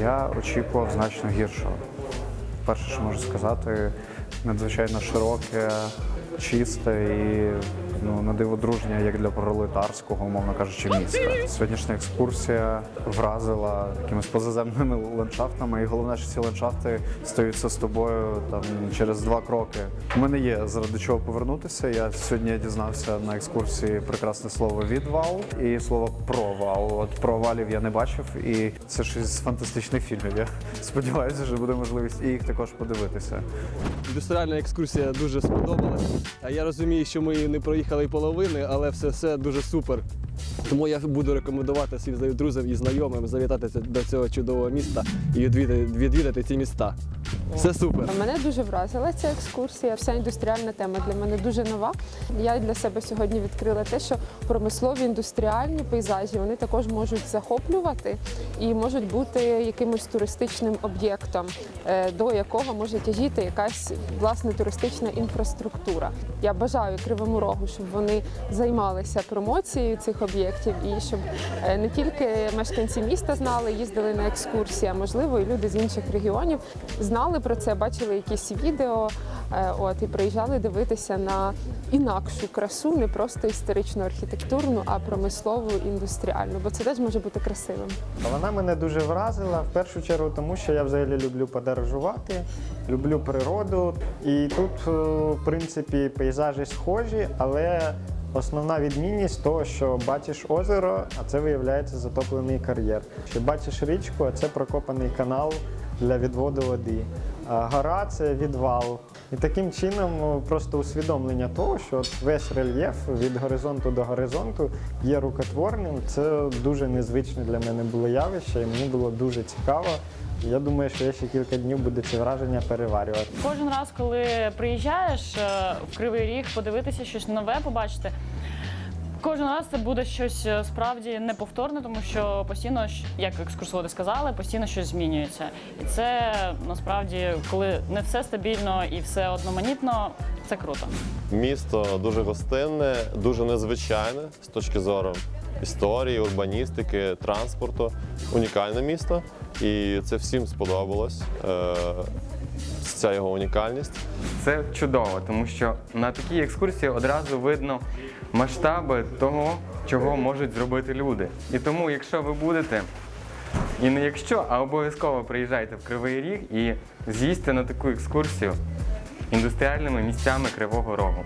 Я очікував значно гіршого. Перше, що можу сказати, надзвичайно широке, чисте і ну, на диво дружнє, як для пролетарського, умовно кажучи, міста. Сьогоднішня екскурсія вразила якимись позаземними ландшафтами, і головне, що ці ландшафти стаються з тобою там через два кроки. У мене є заради чого повернутися. Я сьогодні дізнався на екскурсії прекрасне слово від вау і слово про вау. От про валів я не бачив, і це щось з фантастичних фільмів. Я сподіваюся, що буде можливість і їх також подивитися. Індустріальна екскурсія дуже сподобалась. Я розумію, що ми не проїхали половини, але все, все дуже супер. Тому я буду рекомендувати всім друзям і знайомим завітати до цього чудового міста і відвідати, відвідати ці міста. Все супер. Мене дуже вразила ця екскурсія. Вся індустріальна тема для мене дуже нова. Я для себе сьогодні відкрила те, що промислові індустріальні пейзажі вони також можуть захоплювати і можуть бути якимось туристичним об'єктом, е, до якого може тяжіти якась власне туристична інфраструктура. Я бажаю Кривому Рогу, щоб вони займалися промоцією цих об'єктів і щоб е, не тільки мешканці міста знали, їздили на екскурсії, а можливо і люди з інших регіонів знали про це, бачили якісь відео, е, от і приїжджали дивитися на інакшу красу, не просто історичну архітектурну, а промислову індустріальну, бо це теж може бути красивим. Вона мене дуже вразила в першу чергу, тому що я взагалі люблю подорожувати, люблю природу. І тут, е, в принципі, пейзажі схожі, але основна відмінність того, що бачиш озеро, а це виявляється затоплений кар'єр. Чи бачиш річку, а це прокопаний канал для відводу води. Гора це відвал. І таким чином ну, просто усвідомлення того, що весь рельєф від горизонту до горизонту є рукотворним. Це дуже незвичне для мене було явище, і мені було дуже цікаво. Я думаю, що я ще кілька днів буду ці враження переварювати. Кожен раз, коли приїжджаєш е, в Кривий Ріг, подивитися щось нове, побачити. Кожен раз це буде щось е, справді неповторне, тому що постійно, як екскурсоводи сказали, постійно щось змінюється. І це насправді, коли не все стабільно і все одноманітно, це круто. Місто дуже гостинне, дуже незвичайне з точки зору історії, урбаністики, транспорту. Унікальне місто. І це всім сподобалось. Е, Ця його унікальність. Це чудово, тому що на такій екскурсії одразу видно масштаби того, чого можуть зробити люди. І тому, якщо ви будете, і не якщо, а обов'язково приїжджайте в Кривий Ріг і з'їсти на таку екскурсію індустріальними місцями Кривого Рогу.